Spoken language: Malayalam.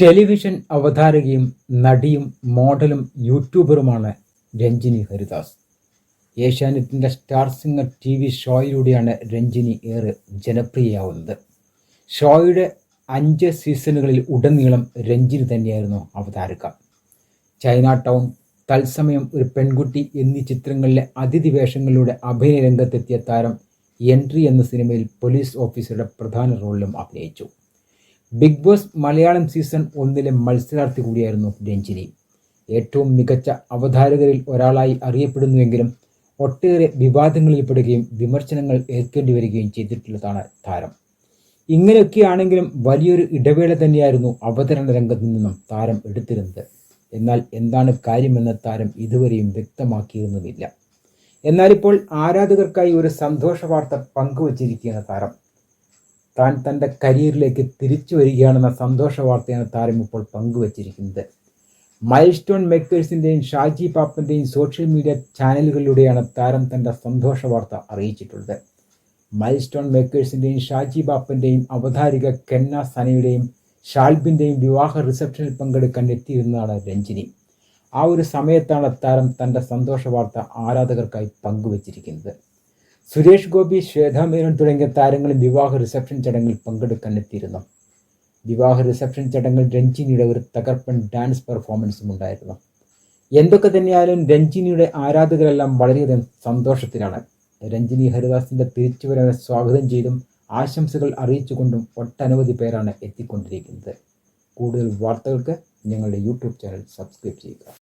ടെലിവിഷൻ അവതാരകയും നടിയും മോഡലും യൂട്യൂബറുമാണ് രഞ്ജിനി ഹരിദാസ്. ഏഷ്യാനെറ്റിന്റെ സ്റ്റാർ സിംഗർ ടി വി ഷോയിലൂടെയാണ് രഞ്ജിനി ഏറെ ജനപ്രിയയാവുന്നത്. ഷോയുടെ അഞ്ച് സീസണുകളിൽ ഉടനീളം രഞ്ജിനി തന്നെയായിരുന്നു അവതാരക. ചൈന ടൗൺ തത്സമയം ഒരു പെൺകുട്ടി എന്നീ ചിത്രങ്ങളിലെ അതിഥി വേഷങ്ങളിലൂടെ അഭിനയ രംഗത്തെത്തിയ താരം എൻട്രി എന്ന സിനിമയിൽ പോലീസ് ഓഫീസറുടെ പ്രധാന റോളിലും അഭിനയിച്ചു. ബിഗ് ബോസ് മലയാളം സീസൺ ഒന്നിലെ മത്സരാർത്ഥി കൂടിയായിരുന്നു രഞ്ജിനി. ഏറ്റവും മികച്ച അവതാരകരിൽ ഒരാളായി അറിയപ്പെടുന്നുവെങ്കിലും ഒട്ടേറെ വിവാദങ്ങളിൽപ്പെടുകയും വിമർശനങ്ങൾ ഏൽക്കേണ്ടി വരികയും ചെയ്തിട്ടുള്ളതാണ് താരം. ഇങ്ങനെയൊക്കെയാണെങ്കിലും വലിയൊരു ഇടവേള തന്നെയായിരുന്നു അവതരണ രംഗത്തു നിന്നും താരം എടുത്തിരുന്നത്. എന്നാൽ എന്താണ് കാര്യമെന്ന് താരം ഇതുവരെയും വ്യക്തമാക്കിയിരുന്നുമില്ല. എന്നാലിപ്പോൾ ആരാധകർക്കായി ഒരു സന്തോഷ വാർത്ത പങ്കുവച്ചിരിക്കുകയാണ് താരം. താൻ തന്റെ കരിയറിലേക്ക് തിരിച്ചു വരികയാണെന്ന സന്തോഷ വാർത്തയാണ് താരം ഇപ്പോൾ പങ്കുവച്ചിരിക്കുന്നത്. മൈൽ സ്റ്റോൺ മേക്കേഴ്സിന്റെയും ഷാജി പാപ്പന്റെയും സോഷ്യൽ മീഡിയ ചാനലുകളിലൂടെയാണ് താരം തന്റെ സന്തോഷ വാർത്ത അറിയിച്ചിട്ടുള്ളത്. മൈൽ സ്റ്റോൺ മേക്കേഴ്സിന്റെയും ഷാജി ബാപ്പന്റെയും അവതാരിക കെന്ന സനയുടെയും ഷാൽബിന്റെയും വിവാഹ റിസപ്ഷനിൽ പങ്കെടുക്കാൻ എത്തിയിരുന്നതാണ് രഞ്ജിനി. ആ ഒരു സമയത്താണ് താരം തന്റെ സന്തോഷ വാർത്ത ആരാധകർക്കായി പങ്കുവച്ചിരിക്കുന്നത്. സുരേഷ് ഗോപി ശ്വേത മേനോൻ തുടങ്ങിയ താരങ്ങളും വിവാഹ റിസപ്ഷൻ ചടങ്ങിൽ പങ്കെടുക്കാൻ എത്തിയിരുന്നു വിവാഹ റിസപ്ഷൻ ചടങ്ങിൽ രഞ്ജിനിയുടെ ഒരു തകർപ്പൻ ഡാൻസ് പെർഫോമൻസും ഉണ്ടായിരുന്നു. എന്തൊക്കെ തന്നെയായാലും രഞ്ജിനിയുടെ ആരാധകരെല്ലാം വളരെയധികം സന്തോഷത്തിലാണ്. രഞ്ജിനി ഹരിദാസിന്റെ തിരിച്ചുവരവിനെ സ്വാഗതം ചെയ്തും ആശംസകൾ അറിയിച്ചുകൊണ്ടും ഒട്ടനവധി പേരാണ് എത്തിക്കൊണ്ടിരിക്കുന്നത്. കൂടുതൽ വാർത്തകൾക്ക് ഞങ്ങളുടെ യൂട്യൂബ് ചാനൽ സബ്സ്ക്രൈബ് ചെയ്യുക.